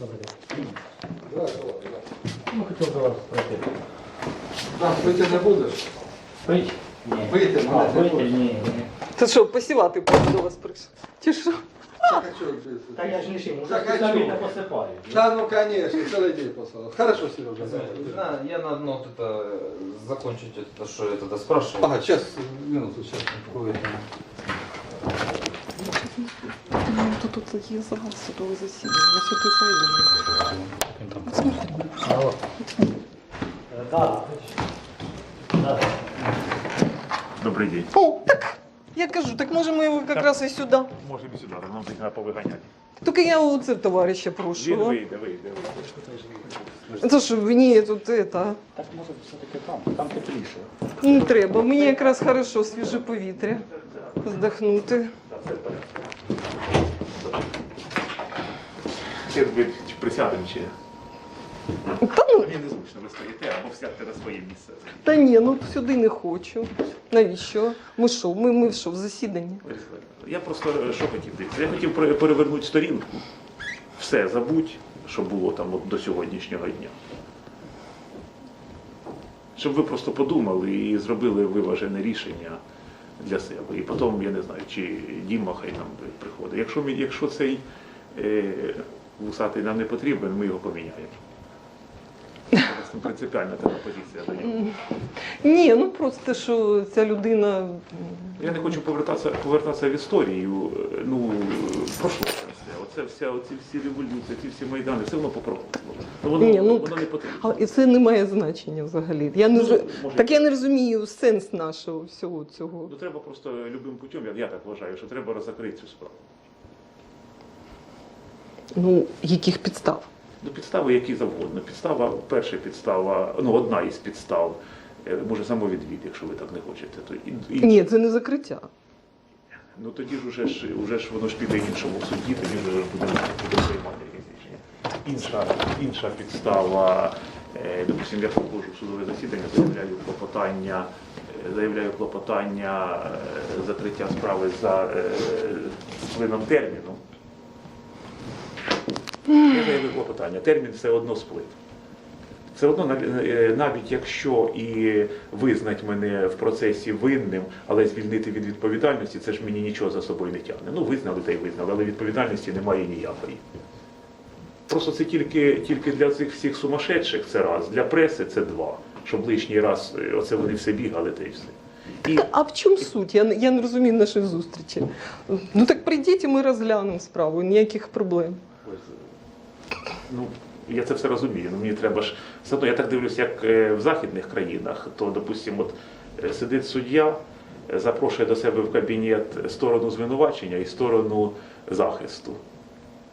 Добрий день. Да, давай, да. Ну, хотів до вас пройти. Да, пити не будеш? Пить? Ні. Пити А, мене не пити? будеш? Ні, ні. Та що, посівати до вас прийшов? Чи що? Так, а чого пити? Та я ж лишив, уже Так, а спеціально чого? посипаю. Да, ну конечно, целый день посылал. Хорошо, Сережа. Не давай. знаю, я на одно вот это э, закончить это, что я тогда спрашивал. Ага, сейчас, минуту, сейчас. Тут є зал судове засідання. Ми сюди зайдемо. Смотри. Алло. Да. Да. Добрий день. О, так, я кажу, так може ми його якраз і сюди. Можемо і сюди, нам тільки треба повиганяти. Тільки я у це товариша Він прошу. вийде, вийде, вийде. Це ж мені тут это, Так може все-таки там, там тепліше. не треба. Мені якраз хорошо свіже повітря. Здохнути. Чи присядемо, чи Та ну, мені незручно, ви стоїте, або сядьте на своє місце. та ні, ну сюди не хочу. Навіщо? Ми що? Ми, ми що, в засіданні? Я просто е, що хотів дивитися? Я хотів пере- перевернути сторінку. Все, забудь, що було там от до сьогоднішнього дня. Щоб ви просто подумали і зробили виважене рішення для себе. І потім, я не знаю, чи Діма хай нам приходить. Якщо, якщо цей е, вусатий нам не потрібен, ми його поміняємо. Просто принципіальна така позиція до нього. Ні, ну просто що ця людина. Я не хочу повертатися, повертатися в історію. Ну, прошло це все. Оце вся, оці всі революції, ці всі майдани, все воно попробувало. Ну, воно, Ні, ну, воно не потрібно. Але і це не має значення взагалі. Я не Ну, зро- може- так я не розумію сенс нашого всього цього. Ну треба просто любим путем, я, я так вважаю, що треба розкрити цю справу. Ну, яких підстав? Ну, підстави які завгодно. Підстава, перша підстава, ну одна із підстав, е, може самовідвід, якщо ви так не хочете. То і, і, Ні, це не закриття. Ну тоді ж уже ж уже ж воно ж піде іншому суді, тоді вже будемо будемо приймати якесь рішення. Інша, інша підстава, е, допустимо, я проходжу в судове засідання, заявляю клопотання, е, заявляю клопотання е, закриття справи за е, сплином терміну. Я заявив клопотання, термін все одно сплив. Все одно, е, навіть якщо і визнать мене в процесі винним, але звільнити від відповідальності, це ж мені нічого за собою не тягне. Ну, визнали та й визнали, але відповідальності немає ніякої. Просто це тільки, тільки для цих всіх сумасшедших це раз, для преси це два. Щоб лишній раз е, оце вони все бігали та й все. І А в чому суть? Я, я не розумію нашої зустрічі. Ну так прийдіть і ми розглянемо справу, ніяких проблем. Ну, я це все розумію. Ну, мені треба ж все одно, я так дивлюся, як е, в західних країнах, то, допустимо, от е, сидить суддя, е, запрошує до себе в кабінет сторону звинувачення і сторону захисту.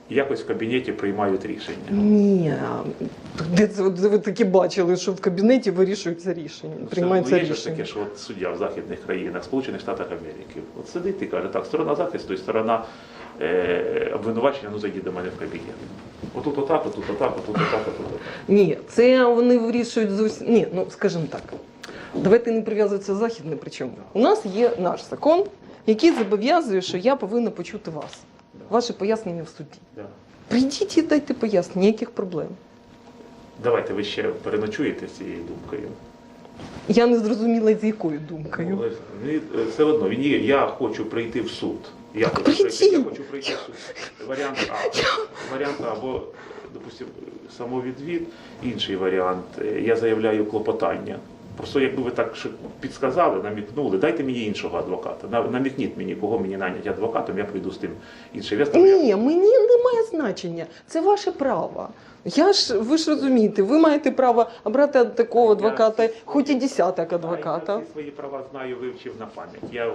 І якось в кабінеті приймають рішення. Ні. Де це от ви такі бачили, що в кабінеті вирішуються рішення, приймаються ну, є рішення. таке, що от суддя в західних країнах, Сполучених Штатах Америки, от сидить і каже, так, сторона захисту і сторона обвинувачення, ну зайди до мене в кабінет. Отут отак, отут отак, отут отак, отут отак. Ні, це вони вирішують зовсім. Ні, ну скажімо так. Давайте не прив'язується західне. Причому у нас є наш закон, який зобов'язує, що я повинна почути вас. Ваше пояснення в суді. Да. Прийдіть і дайте пояснення, ніяких проблем. Давайте ви ще переночуєте з цією думкою. Я не зрозуміла, з якою думкою. Ну, е, все одно, я хочу прийти в суд. Я хочу Прийти. я хочу прийти. Варіант А. Варіант А, або, допустимо, самовідвід, інший варіант. е, Я заявляю клопотання. Просто якби ви так підсказали, намікнули, дайте мені іншого адвоката. Намікніть мені, кого мені наняти адвокатом, я прийду з тим іншим. Я скажу, я- Ні, мені немає значення. Це ваше право. Я ж ви ж розумієте, ви маєте право обрати такого адвоката, Я- хоч і десяток адвоката. Я всі свої права знаю, вивчив на пам'ять. Я е,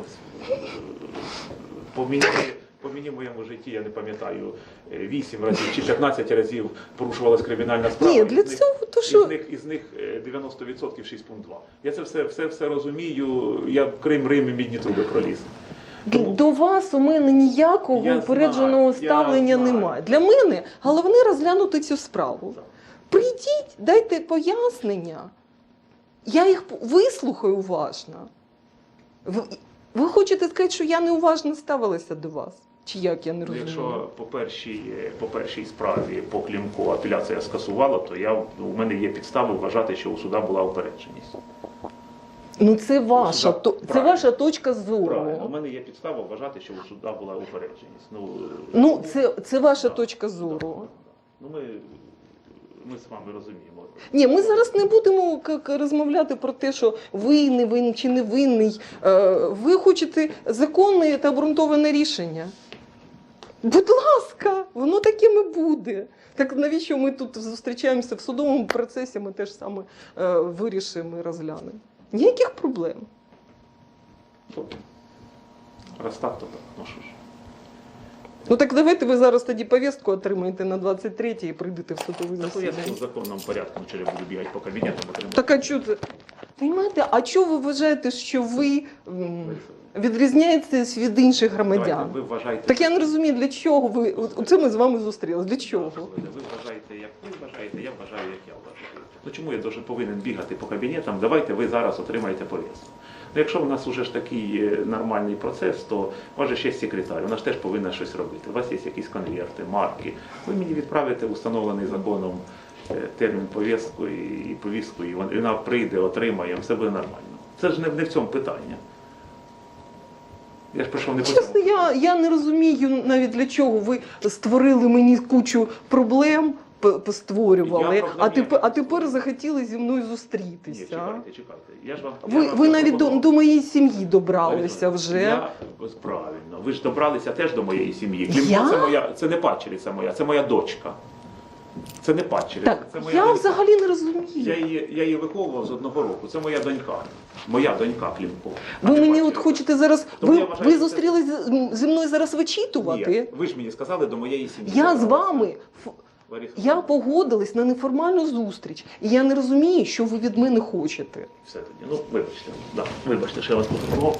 по мені, по мені в моєму житті я не пам'ятаю е, 8 разів чи 15 разів порушувалась кримінальна справа. Ні, для цього то що Із них, із них е, 90% 6.2. Я це все, все, все розумію. Я в Крим, Рим і мідні труби проліз. Тому- До вас у мене ніякого Я упередженого знаю, я ставлення знаю. немає. Для мене головне розглянути цю справу. Прийдіть, дайте пояснення. Я їх вислухаю уважно. Ви хочете сказати, що я неуважно ставилася до вас? Чи як я не Ну, розумію? Якщо по першій, по першій справі по Клімку апеляція скасувала, то я, у мене є підстави вважати, що у суда була упередженість. Ну це ваша, Да, то, це ваша точка зору. Правильно, у мене є підстава вважати, що у суда була упередженість. Ну, Ну, це, це ваша Да. точка зору. ну ми, ми з вами розуміємо. Ні, ми зараз не будемо розмовляти про те, що винний винний чи не винний. Е, Ви хочете законне та обґрунтоване рішення. Будь ласка, воно таким і буде. Так навіщо ми тут зустрічаємося в судовому процесі, ми теж саме е, вирішимо і розглянемо. Ніяких проблем. Добре. Раз так, то так. Ну що ж. Ну так давайте ви зараз тоді повістку отримаєте на 23 і прийдете в судовий Так, ну, я засідання. в законному порядку буду бігати по кабінетам. отримати. Так а чого це? Понимаєте, а чого ви вважаєте, що ви м, відрізняєтесь від інших громадян? Давайте, ви вважаєте. Так я не розумію, для чого ви. от- Оце ми з вами зустрілися. Для чого? Ви вважаєте, як ви вважаєте, я вважаю, як я вважаю. Ну чому я дуже повинен бігати по кабінетам? Давайте ви зараз отримаєте повістку. Ну, якщо в нас вже ж такий нормальний процес, то у вас ще секретар, вона ж теж повинна щось робити. У вас є якісь конверти, марки. Ви мені відправите установлений законом е, термін повістку і, повістку, і вон- вона прийде, отримає, все буде нормально. Це ж не, в цьому питання. Я ж прийшов не Чесно, я, я не розумію навіть для чого ви створили мені кучу проблем. Постворювали, а тепер, а тепер захотіли зі мною Ні, зустрітися. чекайте, чекайте. Я ж вам, Ви, вам ви навіть до, до моєї сім'ї добралися вже. Я, правильно. Ви ж добралися теж до моєї сім'ї. Клімко, Я? це моя, це не падчериця моя, це моя дочка. Це не падчериця, Так, це моя я донька. взагалі не розумію. Я її, я її виховував з одного року. Це моя донька. Моя донька Клімко. Ви мені от хочете зараз. Тому Ви, я вважаю, ви що це- зустрілись зі мною зараз вичитувати? Ні, ви ж мені сказали до моєї сім'ї. Я з вами. ф- Я погодилась на неформальну зустріч, і я не розумію, що ви від мене хочете. Все тоді. Ну, вибачте. Да, вибачте, що я вас потребував.